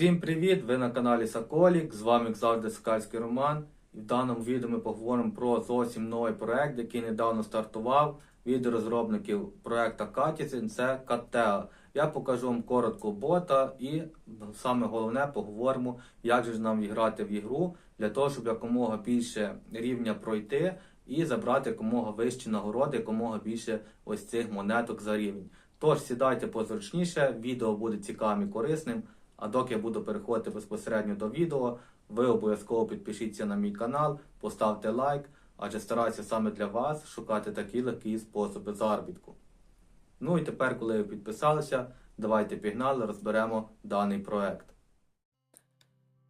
Всім привіт! Ви на каналі Соколік. З вами як завжди Сокальський Роман. І в даному відео ми поговоримо про зовсім новий проект, який недавно стартував від розробників проекту Катізен. Це Катеа. Я покажу вам коротко бота і саме головне поговоримо, як же нам грати в ігру для того, щоб якомога більше рівня пройти і забрати якомога вищі нагороди, якомога більше ось цих монеток за рівень. Тож сідайте позручніше, відео буде цікавим і корисним. А доки я буду переходити безпосередньо до відео, ви обов'язково підпишіться на мій канал, поставте лайк, адже стараюся саме для вас шукати такі легкі способи заробітку. Ну і тепер, коли ви підписалися, давайте пігнали, розберемо даний проект.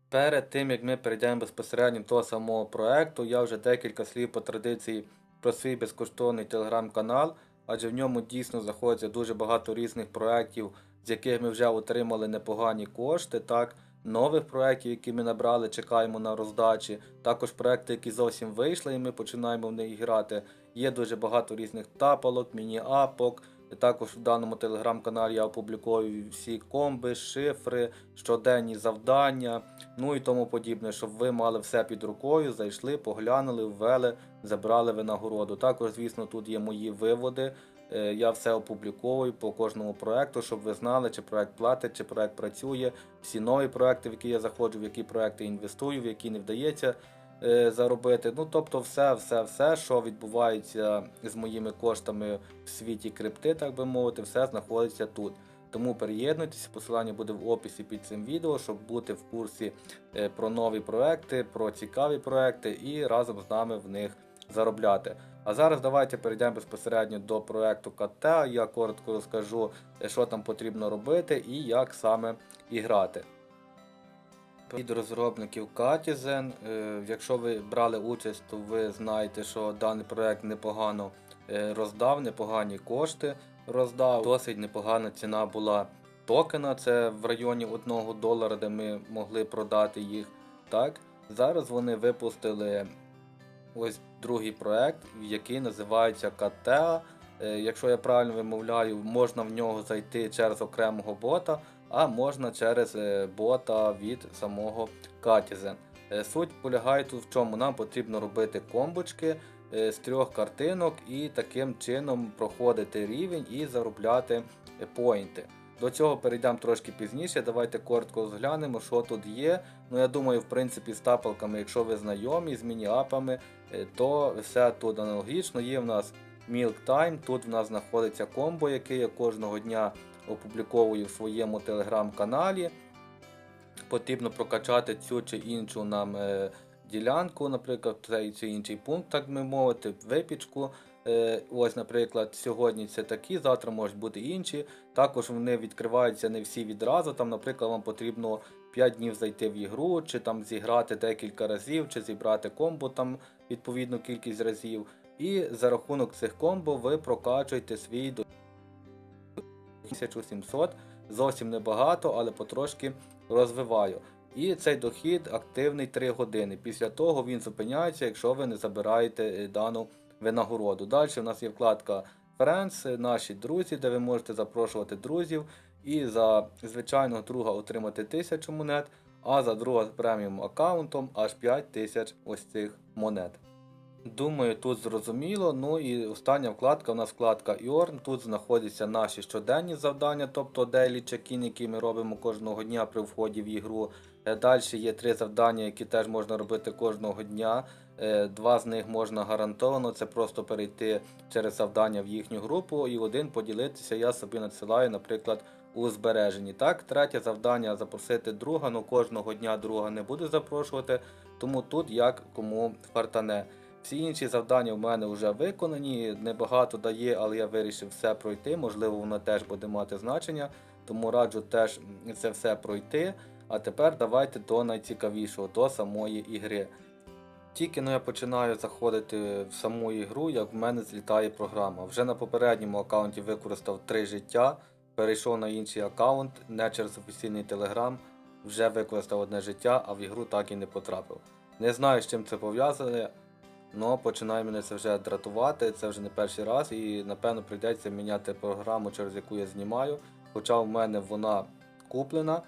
Перед тим як ми перейдемо безпосередньо до самого проекту, я вже декілька слів по традиції про свій безкоштовний телеграм-канал, адже в ньому дійсно знаходиться дуже багато різних проєктів, з яких ми вже отримали непогані кошти. Так, нових проєктів, які ми набрали, чекаємо на роздачі. Також проекти, які зовсім вийшли, і ми починаємо в них грати. Є дуже багато різних тапалок, міні-апок. Також в даному телеграм-каналі я опубліковую всі комби, шифри, щоденні завдання, ну і тому подібне, щоб ви мали все під рукою, зайшли, поглянули, ввели, забрали винагороду. Також, звісно, тут є мої виводи. Е, Я все опубліковую по кожному проекту, щоб ви знали, чи проект платить, чи проект працює. Всі нові проекти, в які я заходжу, в які проекти інвестую, в які не вдається е, заробити. Ну тобто, все, все, все, що відбувається з моїми коштами в світі крипти, так би мовити, все знаходиться тут. Тому приєднуйтесь, посилання буде в описі під цим відео, щоб бути в курсі е, про нові проекти, про цікаві проекти і разом з нами в них заробляти. А зараз давайте перейдемо безпосередньо до проекту КТ. Я коротко розкажу, що там потрібно робити і як саме і грати. Від розробників Katizen. Е, Якщо ви брали участь, то ви знаєте, що даний проект непогано е, роздав, непогані кошти роздав. Досить непогана ціна була токена, це в районі 1 долара, де ми могли продати їх. Так, Зараз вони випустили ось другий проект, який називається Катеа. Е, Якщо я правильно вимовляю, можна в нього зайти через окремого бота, а можна через е, бота від самого Katizen. Е, Суть полягає тут в чому нам потрібно робити комбочки з трьох картинок і таким чином проходити рівень і заробляти поінти. До цього перейдемо трошки пізніше. Давайте коротко розглянемо, що тут є. Ну я думаю, в принципі, з тапалками, якщо ви знайомі з міні-апами, е, то все тут аналогічно. Є в нас Milk Time, тут в нас знаходиться комбо, яке я кожного дня опубліковую в своєму телеграм-каналі. Потрібно прокачати цю чи іншу нам е, ділянку, наприклад, цей чи інший пункт, так би мовити, випічку. Е, ось, наприклад, сьогодні це такі, завтра можуть бути інші. Також вони відкриваються не всі відразу. Там, наприклад, вам потрібно 5 днів зайти в ігру, чи там зіграти декілька разів, чи зібрати комбо там відповідну кількість разів. І за рахунок цих комбо ви прокачуєте свій до 1700. Зовсім небагато, але потрошки розвиваю. І цей дохід активний 3 години. Після того він зупиняється, якщо ви не забираєте е, дану винагороду. Далі в нас є вкладка Friends, наші друзі, де ви можете запрошувати друзів і за звичайного друга отримати 1000 монет, а за друга з преміум аккаунтом аж 5000 ось цих монет. Думаю, тут зрозуміло. Ну і остання вкладка у нас вкладка Earn. Тут знаходяться наші щоденні завдання, тобто daily check-in, які ми робимо кожного дня при вході в ігру. Далі є три завдання, які теж можна робити кожного дня. Е, Два з них можна гарантовано, це просто перейти через завдання в їхню групу і один поділитися. Я собі надсилаю, наприклад, у збереженні. Так, третє завдання запросити друга, ну кожного дня друга не буду запрошувати, тому тут як кому фартане. Всі інші завдання в мене вже виконані, небагато дає, але я вирішив все пройти. Можливо, воно теж буде мати значення, тому раджу теж це все пройти. А тепер давайте до найцікавішого, до самої ігри. Тільки ну, я починаю заходити в саму ігру, як в мене злітає програма. Вже на попередньому аккаунті використав 3 життя, перейшов на інший аккаунт, не через офіційний телеграм, вже використав одне життя, а в ігру так і не потрапив. Не знаю, з чим це пов'язане, але починає мене це вже дратувати, це вже не перший раз, і напевно прийдеться міняти програму, через яку я знімаю. Хоча в мене вона куплена.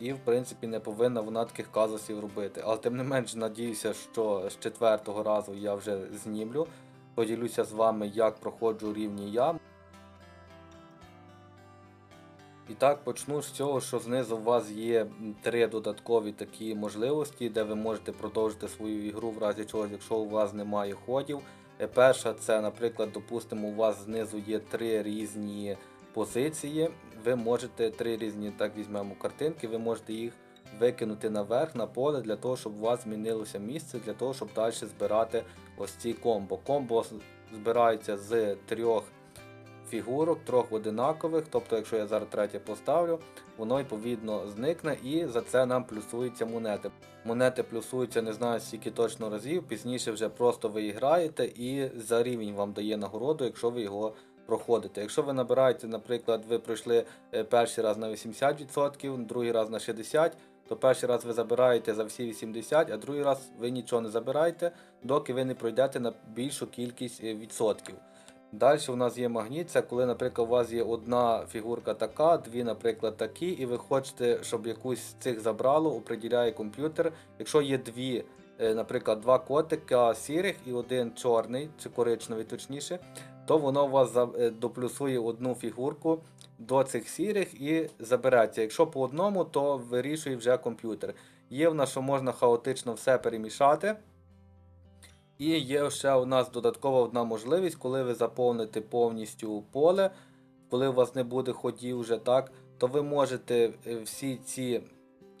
І в принципі не повинна вона таких казусів робити. Але тим не менш надіюся, що з четвертого разу я вже знімлю. Поділюся з вами, як проходжу рівні я. І так почну з цього, що знизу у вас є три додаткові такі можливості, де ви можете продовжити свою ігру в разі чого, якщо у вас немає ходів. Е, Перша це, наприклад, допустимо, у вас знизу є три різні позиції. Ви можете три різні, так візьмемо картинки, ви можете їх викинути наверх на поле для того, щоб у вас змінилося місце, для того, щоб далі збирати ось ці комбо. Комбо збирається з трьох фігурок, трьох одинакових. Тобто, якщо я зараз третє поставлю, воно відповідно зникне і за це нам плюсуються монети. Монети плюсуються не знаю скільки точно разів, пізніше вже просто ви граєте і за рівень вам дає нагороду, якщо ви його проходите. Якщо ви набираєте, наприклад, ви пройшли е, перший раз на 80%, другий раз на 60%, то перший раз ви забираєте за всі 80, а другий раз ви нічого не забираєте, доки ви не пройдете на більшу кількість е, відсотків. Далі у нас є магніт, коли, наприклад, у вас є одна фігурка така, дві, наприклад, такі, і ви хочете, щоб якусь з цих забрало, оприділяє комп'ютер. Якщо є дві, е, наприклад, два котика сірих і один чорний чи коричневий, точніше, то воно у вас е, доплюсує одну фігурку до цих сірих і забереться. Якщо по одному, то вирішує вже комп'ютер. Є в нас, що можна хаотично все перемішати. І є ще у нас додаткова одна можливість, коли ви заповните повністю поле, коли у вас не буде ходів вже так, то ви можете е, всі ці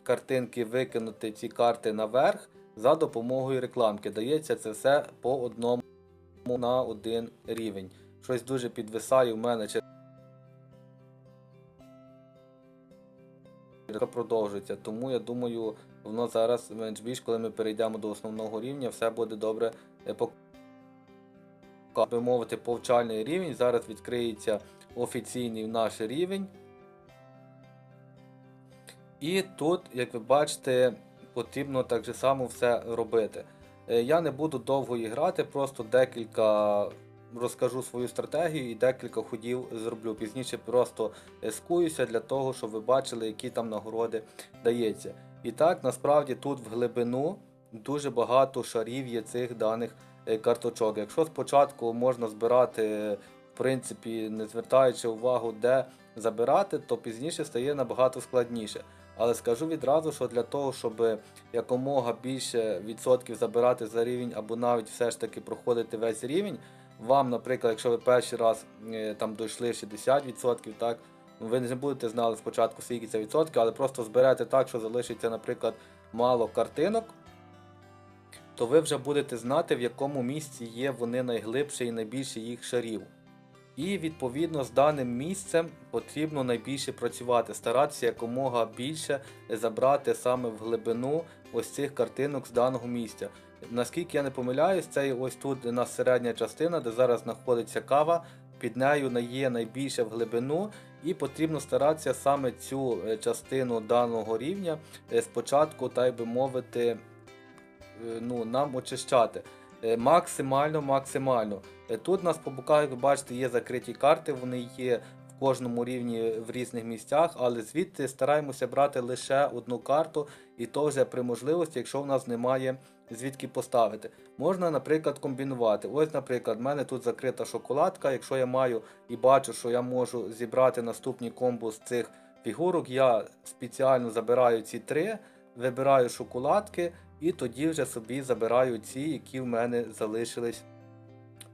картинки викинути, ці карти наверх за допомогою рекламки. Дається це все по одному на один рівень. Щось дуже підвисає в мене продовжується. Тому я думаю, воно зараз менш більш, коли ми перейдемо до основного рівня, все буде добре е, би мовити, повчальний рівень. Зараз відкриється офіційний наш рівень. І тут, як ви бачите, потрібно так же само все робити. Е, Я не буду довго і грати, просто декілька розкажу свою стратегію і декілька ходів зроблю. Пізніше просто е, скуюся для того, щоб ви бачили, які там нагороди дається. І так, насправді тут в глибину дуже багато шарів є цих даних е, карточок. Якщо спочатку можна збирати, в принципі, не звертаючи увагу, де забирати, то пізніше стає набагато складніше. Але скажу відразу, що для того, щоб якомога більше відсотків забирати за рівень, або навіть все ж таки проходити весь рівень, вам, наприклад, якщо ви перший раз е, там дійшли 60%, так, ви не будете знали спочатку, скільки це відсотків, але просто зберете так, що залишиться, наприклад, мало картинок, то ви вже будете знати, в якому місці є вони найглибше і найбільше їх шарів. І відповідно з даним місцем потрібно найбільше працювати, старатися якомога більше забрати саме в глибину ось цих картинок з даного місця. Наскільки я не помиляюсь, це ось тут у нас середня частина, де зараз знаходиться кава. Під нею є найбільше в глибину, і потрібно старатися саме цю е, частину даного рівня е, спочатку, так би мовити, е, ну, нам очищати. Максимально, максимально. Тут у нас по боках, як ви бачите, є закриті карти, вони є в кожному рівні в різних місцях, але звідти стараємося брати лише одну карту, і то вже при можливості, якщо в нас немає звідки поставити. Можна, наприклад, комбінувати. Ось, наприклад, в мене тут закрита шоколадка. Якщо я маю і бачу, що я можу зібрати наступні комбо з цих фігурок, я спеціально забираю ці три, вибираю шоколадки і тоді вже собі забираю ці, які в мене залишились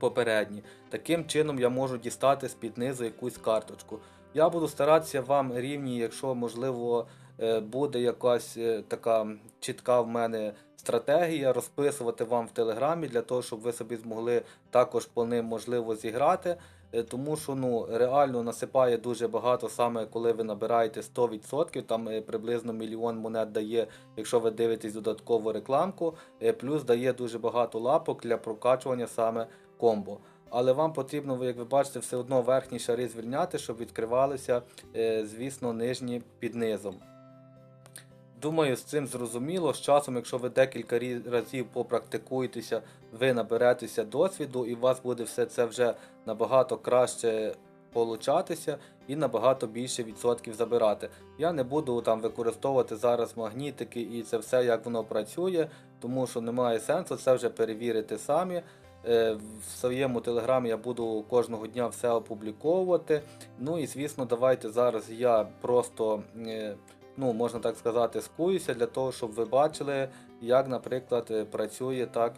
попередні. Таким чином я можу дістати з-під низу якусь карточку. Я буду старатися вам рівні, якщо можливо е, буде якась е, така чітка в мене стратегія, розписувати вам в телеграмі для того, щоб ви собі змогли також по ним можливо зіграти. Е, Тому що ну реально насипає дуже багато, саме коли ви набираєте 100%, там приблизно мільйон монет дає, якщо ви дивитесь додаткову рекламку, плюс дає дуже багато лапок для прокачування саме комбо. Але вам потрібно, як ви бачите, все одно верхні шари звільняти, щоб відкривалися, е, звісно, нижні під низом. Думаю, з цим зрозуміло. З часом, якщо ви декілька разів попрактикуєтеся, ви наберетеся досвіду і у вас буде все це вже набагато краще получатися і набагато більше відсотків забирати. Я не буду там використовувати зараз магнітики і це все, як воно працює, тому що немає сенсу це вже перевірити самі. Е, В своєму телеграмі я буду кожного дня все опубліковувати. Ну і звісно, давайте зараз я просто, е, ну можна так сказати, скуюся для того, щоб ви бачили, як, наприклад, працює так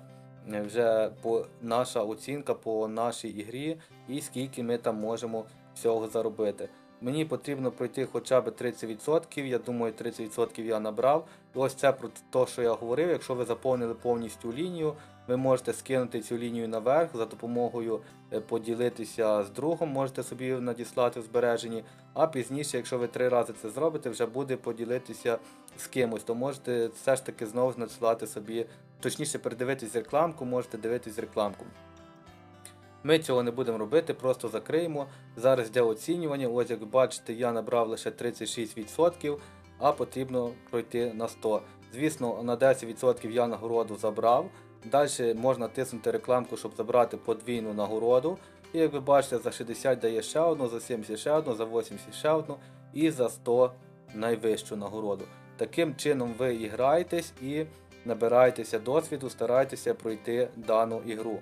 вже по наша оцінка по нашій ігрі і скільки ми там можемо всього заробити. Мені потрібно пройти хоча б 30%. Я думаю, 30% я набрав. І ось це про те, що я говорив. Якщо ви заповнили повністю лінію, ви можете скинути цю лінію наверх за допомогою е, поділитися з другом, можете собі надіслати в збереженні. А пізніше, якщо ви три рази це зробите, вже буде поділитися з кимось, то можете все ж таки знову надсилати собі, точніше передивитись рекламку, можете дивитись рекламку. Ми цього не будемо робити, просто закриємо. Зараз йде оцінювання. Ось як бачите, я набрав лише 36%, а потрібно пройти на 100. Звісно, на 10% я нагороду забрав. Далі можна тиснути рекламку, щоб забрати подвійну нагороду. І як ви бачите, за 60 дає ще одну, за 70 ще одну, за 80 ще одну і за 100 найвищу нагороду. Таким чином ви і граєтесь і набираєтеся досвіду, старайтеся пройти дану ігру.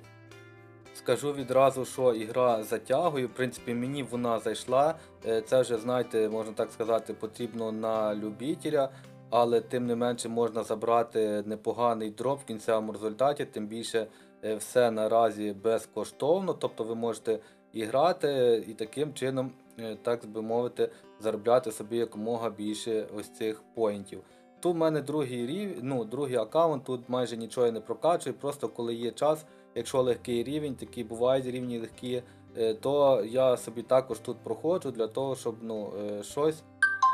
Скажу відразу, що ігра затягує. В принципі, мені вона зайшла. Е, Це вже, знаєте, можна так сказати, потрібно на любителя, але тим не менше можна забрати непоганий дроп в кінцевому результаті, тим більше е, все наразі безкоштовно. Тобто ви можете і грати, і таким чином, е, так би мовити, заробляти собі якомога більше ось цих поінтів. Тут в мене другий рів... ну, другий аккаунт, тут майже нічого я не прокачую, просто коли є час. Якщо легкий рівень, такі бувають рівні легкі, е, то я собі також тут проходжу для того, щоб ну, е, щось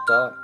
та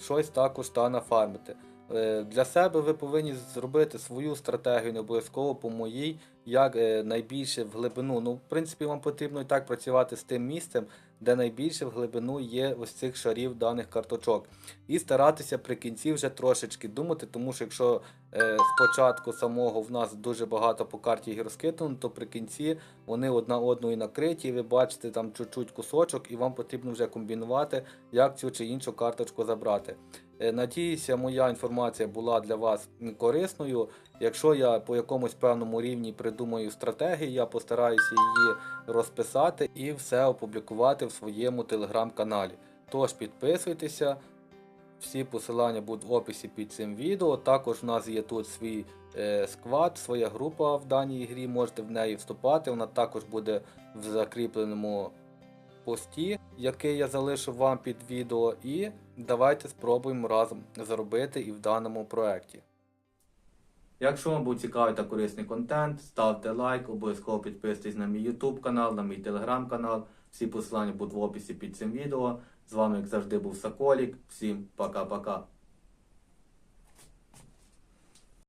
щось також та нафармити. Е, Для себе ви повинні зробити свою стратегію, не обов'язково по моїй, як найбільше в глибину. Ну, в принципі, вам потрібно і так працювати з тим місцем, де найбільше в глибину є ось цих шарів даних карточок. І старатися при кінці вже трошечки думати, тому що якщо е, спочатку самого в нас дуже багато по карті їх розкидано, то при кінці вони одна одною накриті, і ви бачите там чуть-чуть кусочок, і вам потрібно вже комбінувати, як цю чи іншу карточку забрати. Е, Надіюся, моя інформація була для вас корисною. Якщо я по якомусь певному рівні придумаю стратегію, я постараюся її розписати і все опублікувати в своєму телеграм-каналі. Тож підписуйтеся, всі посилання будуть в описі під цим відео. Також у нас є тут свій е, сквад, своя група в даній грі, можете в неї вступати. Вона також буде в закріпленому пості, який я залишу вам під відео. І давайте спробуємо разом заробити і в даному проєкті. Якщо вам був цікавий та корисний контент, ставте лайк, обов'язково підписуйтесь на мій YouTube канал, на мій телеграм канал. Всі посилання будуть в описі під цим відео. З вами, як завжди, був Соколік. Всім пока-пока.